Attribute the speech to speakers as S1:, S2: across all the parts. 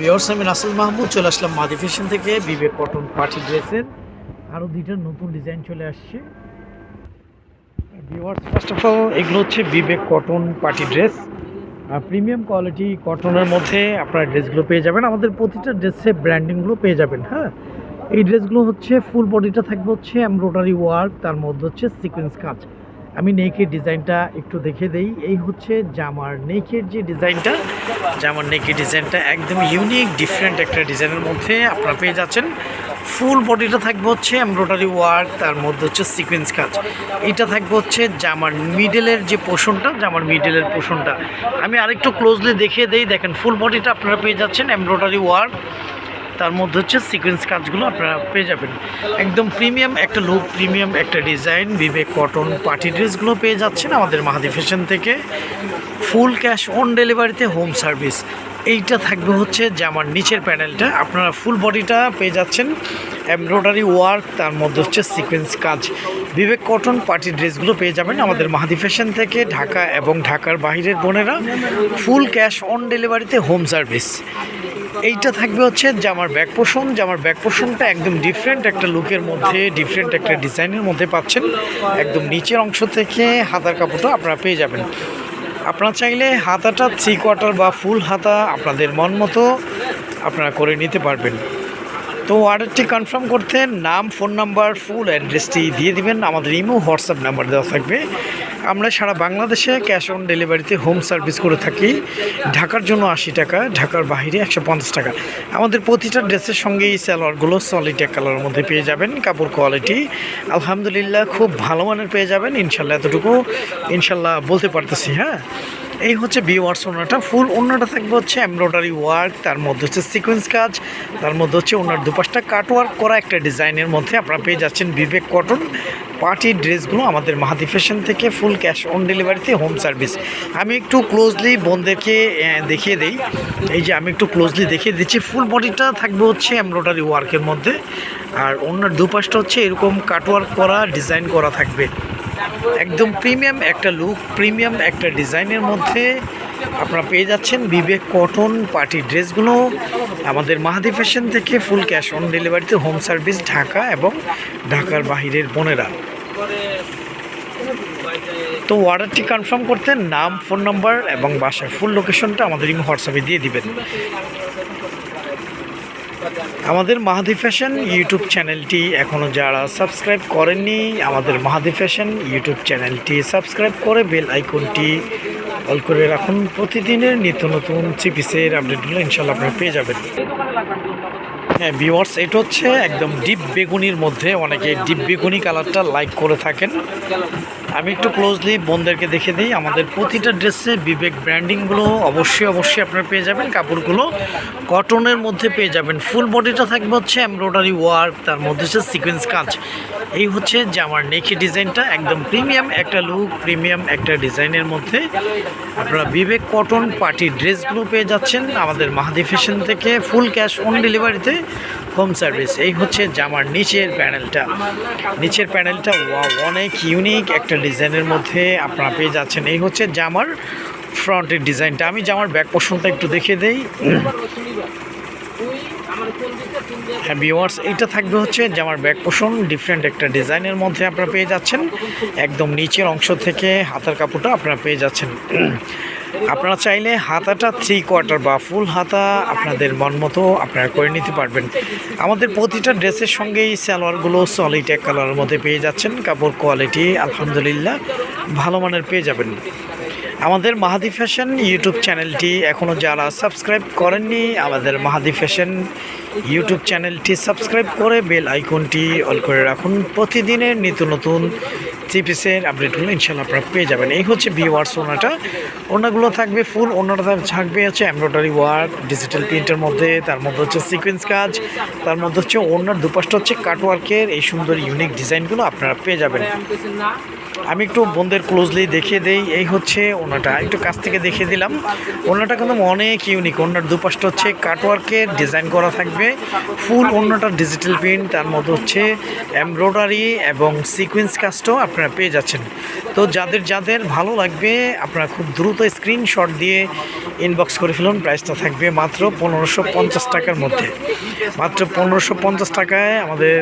S1: Viewers আমি রাসেল মাহমুদ, চলে আসলাম মাদি ফ্যাশন থেকে। বিবেক কটন পার্টি ড্রেসের। আরও দুইটা নতুন ডিজাইন চলে আসছে। ভিওর্স ফার্স্ট অফ অল এগুলো হচ্ছে Vivek cotton party dress. Premium quality কটনের মধ্যে আপনারা ড্রেসগুলো পেয়ে যাবেন। আমাদের প্রতিটা ড্রেসে ব্র্যান্ডিংগুলো পেয়ে যাবেন হ্যাঁ? এই ড্রেসগুলো হচ্ছে ফুল বডিটা থাকবে হচ্ছে এমব্রয়ডারি ওয়ার্ক তার মধ্যে হচ্ছে সিকোয়েন্স কাজ। আমি নেকের ডিজাইনটা একটু দেখে দেই। এই হচ্ছে জামার নেকের যে ডিজাইনটা, জামার নেকের ডিজাইনটা একদম ইউনিক ডিফারেন্ট একটা ডিজাইনের মধ্যে আপনারা পেয়ে যাচ্ছেন। ফুল বডিটা থাকবে হচ্ছে এমব্রয়ডারি ওয়ার্ক তার মধ্যে হচ্ছে সিকোয়েন্স কাজ। এটা থাকবে হচ্ছে জামার মিডলের যে পোষণটা, জামার মিডলের পোষণটা। আমি আরেকটু ক্লোজলি দেখিয়ে দেই। দেখেন ফুল বডিটা আপনারা পেয়ে যাচ্ছেন এমব্রয়ডারি ওয়ার্ক তার মধ্যে হচ্ছে সিকোয়েন্স কাজগুলো আপনারা পেয়ে যাবেন। একদম প্রিমিয়াম একটা লুক প্রিমিয়াম একটা ডিজাইন বিবেক কটন পার্টি ড্রেসগুলো পেয়ে যাচ্ছেন আমাদের মাহাদি ফ্যাশন থেকে। ফুল ক্যাশ অন ডেলিভারিতে হোম সার্ভিস এইটা থাকবে হচ্ছে জামার নিচের প্যানেলটা আপনারা ফুল বডিটা পেয়ে যাচ্ছেন। এমব্রয়ডারি ওয়ার্ক তার মধ্যে হচ্ছে সিকোয়েন্স কাজ। বিবেক কটন পার্টি ড্রেসগুলো পেয়ে যাবেন আমাদের মাহাদি ফ্যাশন থেকে, ঢাকা এবং ঢাকার বাইরের বোনেরা। ফুল ক্যাশ অন ডেলিভারিতে হোম সার্ভিস এইটা থাকবে হচ্ছে জামার ব্যাক পোষণ জামার ব্যাক পোষণটা একদম ডিফারেন্ট একটা লুকের মধ্যে ডিফারেন্ট একটা ডিজাইনের মধ্যে পাচ্ছেন। একদম নিচের অংশ থেকে হাতার কাপড়টা আপনারা পেয়ে যাবেন। আপনারা চাইলে হাতাটা থ্রি কোয়ার্টার বা ফুল হাতা আপনাদের মন মতো আপনারা করে নিতে পারবেন। তো অর্ডারটি কনফার্ম করতে নাম ফোন নাম্বার ফুল অ্যাড্রেসটি দিয়ে দিবেন। আমাদের ইমো হোয়াটসঅ্যাপ নাম্বার দেওয়া থাকবে। আমরা সারা বাংলাদেশে ক্যাশ অন ডেলিভারিতে হোম সার্ভিস করে থাকি। ঢাকার জন্য আশি টাকা, ঢাকার বাহিরে একশো পঞ্চাশ টাকা। আমাদের প্রতিটা ড্রেসের সঙ্গে এই স্যালোয়ারগুলো সলিড এক কালারের মধ্যে পেয়ে যাবেন, কাপড় কোয়ালিটি আলহামদুলিল্লাহ খুব ভালো মানের পেয়ে যাবেন, ইনশাল্লাহ এতটুকু, ইনশাল্লাহ বলতে পারতেছি হ্যাঁ? এই হচ্ছে বি ওয়ার্স ওনাটা ফুল ওনাটা থাকবে হচ্ছে এমব্রয়ডারি ওয়ার্ক তার মধ্যে হচ্ছে সিকোয়েন্স কাজ, তার মধ্যে হচ্ছে ওনার দুপাশটা কাট ওয়ার্ক করা একটা ডিজাইনের মধ্যে আপনারা পেয়ে যাচ্ছেন বিবেক কটন পার্টি ড্রেসগুলো আমাদের মাহাদি ফ্যাশন থেকে ফুল ক্যাশ অন ডেলিভারিতে হোম সার্ভিস আমি একটু ক্লোজলি বোনদেরকে দেখিয়ে দিই। এই যে আমি একটু ক্লোজলি দেখিয়ে দিচ্ছি ফুল বডিটা থাকবে হচ্ছে এমব্রয়ডারি ওয়ার্কের মধ্যে। আর ওনার দুপাশটা হচ্ছে এরকম কাটওয়ার্ক করা ডিজাইন করা থাকবে। একদম প্রিমিয়াম একটা লুক প্রিমিয়াম একটা ডিজাইনের মধ্যে আপনারা পেয়ে যাচ্ছেন বিবেক কটন পার্টি ড্রেসগুলো। আমাদের মাহাদি ফ্যাশন থেকে ফুল ক্যাশ অন ডেলিভারিতে হোম সার্ভিস ঢাকা এবং ঢাকার বাহিরের বোনেরা। তো অর্ডারটি কনফার্ম করতে নাম ফোন নাম্বার এবং বাসার ফুল লোকেশনটা আমাদের হোয়াটসঅ্যাপে দিয়ে দিবেন। আমাদের মাহাদি ফ্যাশন ইউটিউব চ্যানেলটি এখনও যারা সাবস্ক্রাইব করেননি, আমাদের মাহাদি ফ্যাশন ইউটিউব চ্যানেলটি সাবস্ক্রাইব করে বেল আইকনটি অল করে রাখুন। প্রতিদিনের নিত্য নতুন চিপিসের আপডেটগুলো ইনশাল্লাহ আপনারা পেয়ে যাবেন। হ্যাঁ ভিওয়ার্স এটা হচ্ছে একদম ডিপ বেগুনির মধ্যে অনেকে ডিপ বেগুনি কালারটা লাইক করে থাকেন। আমি একটু ক্লোজলি বোনদেরকে দেখে দিই। আমাদের প্রতিটা ড্রেসে বিবেক ব্র্যান্ডিংগুলো অবশ্যই অবশ্যই আপনারা পেয়ে যাবেন। কাপড়গুলো কটনের মধ্যে পেয়ে যাবেন। ফুল বডিটা থাকবে হচ্ছে এমব্রয়ডারি ওয়ার্ক তার মধ্যে হচ্ছে সিকোয়েন্স কাজ। এই হচ্ছে জামার নেকি ডিজাইনটা, একদম প্রিমিয়াম একটা লুক প্রিমিয়াম একটা ডিজাইনের মধ্যে। আপনারা বিবেক কটন পার্টি ড্রেসগুলো পেয়ে যাচ্ছেন আমাদের মাহাদি ফ্যাশন থেকে ফুল ক্যাশ অন ডেলিভারিতে হোম সার্ভিস এই হচ্ছে জামার নিচের প্যানেলটা নিচের প্যানেলটা অনেক ইউনিক একটা ডিজাইনের মধ্যে আপনারা পেয়ে যাচ্ছেন। এই হচ্ছে জামার ফ্রন্টের ডিজাইনটা। আমি জামার ব্যাক পোর্শনটা একটু দেখে দেই। হ্যাঁ ভিওয়ার্স এইটা থাকবে হচ্ছে জামার ব্যাক পোষণ ডিফারেন্ট একটা ডিজাইনের মধ্যে আপনারা পেয়ে যাচ্ছেন। একদম নিচের অংশ থেকে হাতার কাপড়টা আপনারা পেয়ে যাচ্ছেন। আপনারা চাইলে হাতাটা থ্রি কোয়ার্টার বা ফুল হাতা আপনাদের মন মতো আপনারা করে নিতে পারবেন। আমাদের প্রতিটা ড্রেসের সঙ্গেই সালোয়ারগুলো সলিড এক কালারের মধ্যে পেয়ে যাচ্ছেন। কাপড় কোয়ালিটি আলহামদুলিল্লাহ ভালো মানের পেয়ে যাবেন। আমাদের মাহাদি ফ্যাশন ইউটিউব চ্যানেলটি এখনও যারা সাবস্ক্রাইব করেননি, আমাদের মাহাদি ফ্যাশন ইউটিউব চ্যানেলটি সাবস্ক্রাইব করে বেল আইকনটি অল করে রাখুন। প্রতিদিনের নিত্য নতুন থ্রি পিসের আপডেটগুলো ইনশাল্লাহ আপনারা পেয়ে যাবেন। এই হচ্ছে বি ওয়ার্স ওনাটা। ওনাগুলো থাকবে ফুল ওনাটা থাকবে হচ্ছে এমব্রয়ডারি ওয়ার্ক ডিজিটাল প্রিন্টের মধ্যে, তার মধ্যে হচ্ছে সিকোয়েন্স কাজ, তার মধ্যে হচ্ছে ওনার দুপাশটা হচ্ছে কাটওয়ার্কের এই সুন্দর ইউনিক ডিজাইনগুলো আপনারা পেয়ে যাবেন। আমি একটু বোনদের ক্লোজলি দেখিয়ে দেই, এই হচ্ছে ওনাটা। একটু কাছ থেকে দেখিয়ে দিলাম। ওনাটা কিন্তু অনেক ইউনিক ওনার দুপাশটা হচ্ছে কাটওয়ার্কের ডিজাইন করা থাকবে। ফুল ওনাটা ডিজিটাল প্রিন্ট তার মধ্যে হচ্ছে এমব্রয়ডারি এবং সিকোয়েন্স কাজটাও আপনারা পেয়ে যাচ্ছেন। তো যাদের যাদের ভালো লাগবে, আপনারা খুব দ্রুত স্ক্রিনশট দিয়ে ইনবক্স করে ফেলুন। প্রাইসটা থাকবে মাত্র পনেরোশো পঞ্চাশ টাকার মধ্যে। মাত্র পনেরোশো পঞ্চাশ টাকায় আমাদের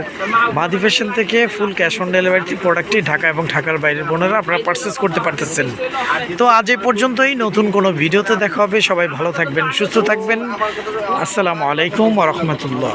S1: মাদি ফ্যাশন থেকে ফুল ক্যাশ অন ডেলিভারিতে প্রোডাক্টটি ঢাকা এবং ঢাকার বাইরের বোনেরা, আপনারা পারচেস করতে পারতেছেন। তো আজ এই পর্যন্তই। নতুন কোনো ভিডিওতে দেখা হবে। সবাই ভালো থাকবেন, সুস্থ থাকবেন। আসসালামু আলাইকুম রহমতুল্লাহ।